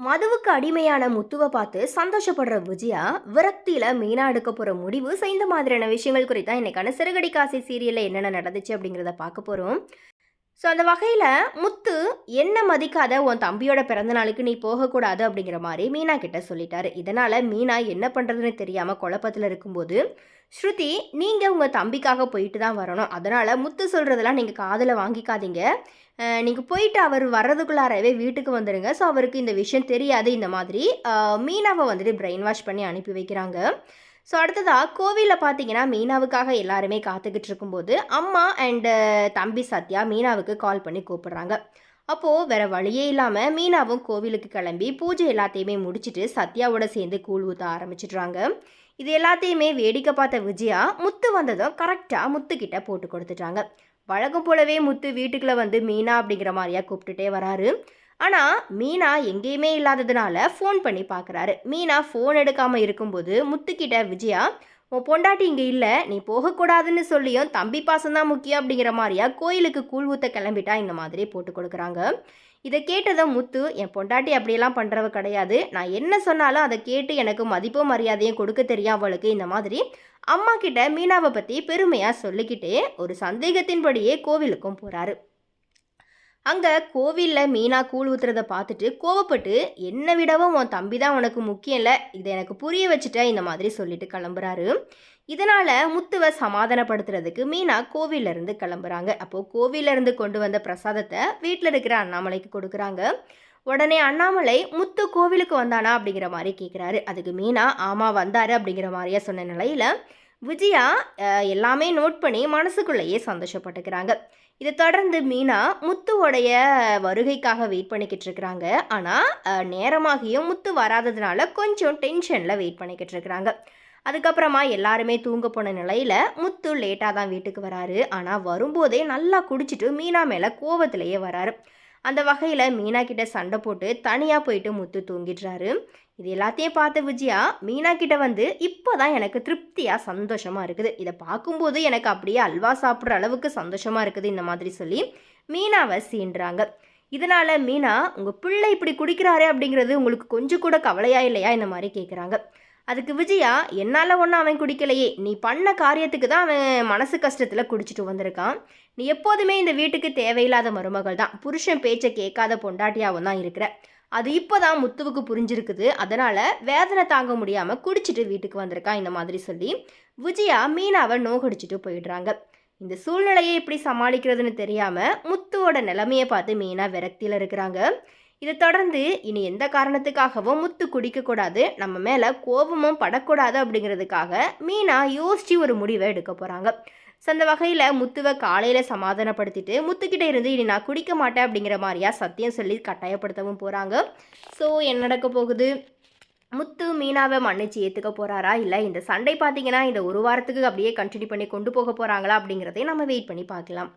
மதுவுக்கு அடிமையான முத்துவை பார்த்து சந்தோஷப்படுற விஜயா விரக்தியில மீனா எடுக்க போற முடிவு இந்த மாதிரியான விஷயங்கள் குறித்தான் இன்னைக்கான சிறுகடி காசி சீரியல்ல என்னென்ன நடந்துச்சு அப்படிங்கிறத பார்க்க போறோம். ஸோ அந்த வகையில் முத்து என்ன மதிக்காத உன் தம்பியோட பிறந்த நாளுக்கு நீ போகக்கூடாது அப்படிங்கிற மாதிரி மீனா கிட்ட சொல்லிட்டாரு. இதனால் மீனா என்ன பண்ணுறதுன்னு தெரியாமல் குழப்பத்தில் இருக்கும்போது ஸ்ருதி நீங்கள் உங்கள் தம்பிக்காக போயிட்டு தான் வரணும். அதனால் முத்து சொல்கிறதெல்லாம் நீங்கள் காதில் வாங்கிக்காதீங்க. நீங்கள் போயிட்டு அவர் வர்றதுக்குள்ளாரவே வீட்டுக்கு வந்துடுங்க ஸோ அவருக்கு இந்த விஷயம் தெரியாது. இந்த மாதிரி மீனாவை வந்துட்டு பிரெயின் வாஷ் பண்ணி அனுப்பி வைக்கிறாங்க. ஸோ அடுத்ததாக கோவிலில் பார்த்தீங்கன்னா மீனாவுக்காக எல்லாருமே காத்துக்கிட்டு இருக்கும்போது அம்மா அண்டு தம்பி சத்யா மீனாவுக்கு கால் பண்ணி கூப்பிடுறாங்க. அப்போது வேற வழியே இல்லாமல் மீனாவும் கோவிலுக்கு கிளம்பி பூஜை எல்லாத்தையுமே முடிச்சுட்டு சத்யாவோட சேர்ந்து கூழ் ஊற்ற ஆரம்பிச்சிடுறாங்க. இது எல்லாத்தையுமே வேடிக்கை பார்த்த விஜயா முத்து வந்ததும் கரெக்டாக முத்துக்கிட்ட போட்டு கொடுத்துட்டாங்க. வழக்கம் போலவே முத்து வீட்டுக்குள்ளே வந்து மீனா அப்படிங்கிற மாதிரியா கூப்பிட்டுட்டே வராரு. ஆனால் மீனா எங்கேயுமே இல்லாததுனால ஃபோன் பண்ணி பார்க்குறாரு மீனா ஃபோன் எடுக்காமல் இருக்கும்போது முத்துக்கிட்ட விஜயா உன் பொண்டாட்டி இங்கே இல்லை. நீ போகக்கூடாதுன்னு சொல்லியும் தம்பி பாசம்தான் முக்கியம் அப்படிங்கிற மாதிரியா கோயிலுக்கு கூழ் ஊத்த கிளம்பிட்டா இந்த மாதிரி போட்டு கொடுக்குறாங்க. இதை கேட்டதும் முத்து என் பொண்டாட்டி அப்படியெல்லாம் பண்ணுறவ கிடையாது. நான் என்ன சொன்னாலும் அதை கேட்டு எனக்கு மதிப்பும் மரியாதையும் கொடுக்க தெரியும் அவளுக்கு இந்த மாதிரி அம்மா கிட்ட மீனாவை பற்றி பெருமையாக சொல்லிக்கிட்டே ஒரு சந்தேகத்தின்படியே கோவிலுக்கும் போகிறாரு அங்கே கோவிலில் மீனா கூழ் ஊத்துறத பார்த்துட்டு கோவப்பட்டு என்னை விடவும் உன் தம்பி தான் உனக்கு முக்கியம் இல்லை. இதை எனக்கு புரிய வச்சுட்ட இந்த மாதிரி சொல்லிட்டு கிளம்புறாரு. இதனால் முத்துவை சமாதானப்படுத்துறதுக்கு மீனா கோவிலேருந்து கிளம்புறாங்க. அப்போது கோவிலேருந்து கொண்டு வந்த பிரசாதத்தை வீட்டில் இருக்கிற அண்ணாமலைக்கு கொடுக்குறாங்க. உடனே அண்ணாமலை முத்து கோவிலுக்கு வந்தானா? அப்படிங்கிற மாதிரி கேட்குறாரு அதுக்கு மீனா ஆமாம் வந்தார் அப்படிங்கிற மாதிரியா சொன்ன நிலையில் விஜயா எல்லாமே நோட் பண்ணி மனசுக்குள்ளேயே சந்தோஷப்பட்டுக்கிறாங்க. இதை தொடர்ந்து மீனா முத்துவோடைய வருகைக்காக வெயிட் பண்ணிக்கிட்டு இருக்கிறாங்க. ஆனால் நேரமாகியும் முத்து வராததுனால கொஞ்சம் டென்ஷனில் வெயிட் பண்ணிக்கிட்டு இருக்கிறாங்க. அதுக்கப்புறமா எல்லாருமே தூங்க போன நிலையில் முத்து லேட்டாக தான் வீட்டுக்கு வராரு. ஆனால் வரும்போதே நல்லா குடிச்சிட்டு மீனா மேலே கோவத்திலேயே வராரு. அந்த வகையில் மீனா கிட்ட சண்டை போட்டு தனியாக போயிட்டு முத்து தூங்கிடுறாரு. இது எல்லாத்தையும் பார்த்த விஜயா மீனா கிட்ட வந்து இப்போ தான் எனக்கு திருப்தியாக சந்தோஷமாக இருக்குது. இதை பார்க்கும்போது எனக்கு அப்படியே அல்வா சாப்பிட்ற அளவுக்கு சந்தோஷமாக இருக்குது இந்த மாதிரி சொல்லி மீனாவை சீண்டுறாங்க. இதனால் மீனா உங்கள் பிள்ளை இப்படி குடிக்கிறாரே அப்படிங்கிறது உங்களுக்கு கொஞ்சம் கூட கவலையா இல்லையா? இந்த மாதிரி கேட்குறாங்க அதுக்கு விஜயா என்னால் ஒன்றும் அவன் குடிக்கலையே. நீ பண்ண காரியத்துக்கு தான் அவன் மனசு கஷ்டத்தில் குடிச்சிட்டு வந்திருக்கான். நீ எப்போதுமே இந்த வீட்டுக்கு தேவையில்லாத மருமகள் தான். புருஷன் பேச்சை கேட்காத பொண்டாட்டியாகவும் தான் இருக்கிற. அது இப்போ தான் முத்துவுக்கு புரிஞ்சிருக்குது. அதனால் வேதனை தாங்க முடியாமல் குடிச்சிட்டு வீட்டுக்கு வந்திருக்கான் இந்த மாதிரி சொல்லி விஜயா மீனாவை நோகடிச்சிட்டு போயிடுறாங்க. இந்த சூழ்நிலையை எப்படி சமாளிக்கிறதுன்னு தெரியாமல் முத்துவோட நிலைமையை பார்த்து மீனா விரக்தியில் இருக்கிறாங்க. இதை தொடர்ந்து இனி எந்த காரணத்துக்காகவும் முத்து குடிக்கக்கூடாது நம்ம மேலே கோபமும் படக்கூடாது அப்படிங்கிறதுக்காக மீனா யோசித்து ஒரு முடிவை எடுக்க போகிறாங்க ஸோ அந்த வகையில் முத்துவை காலையில் சமாதானப்படுத்திட்டு முத்துக்கிட்ட இருந்து இனி நான் குடிக்க மாட்டேன் அப்படிங்கிற மாதிரியா சத்தியம் சொல்லி கட்டாயப்படுத்தவும் போகிறாங்க ஸோ என்ன நடக்க போகுது? முத்து மீனாவை மன்னிச்சு ஏற்றுக்க போகிறாரா இல்லை இந்த சண்டை பார்த்தீங்கன்னா இந்த ஒரு வாரத்துக்கு அப்படியே கண்டினியூ பண்ணி கொண்டு போக போகிறாங்களா அப்படிங்கிறதையும் நம்ம வெயிட் பண்ணி பார்க்கலாம்.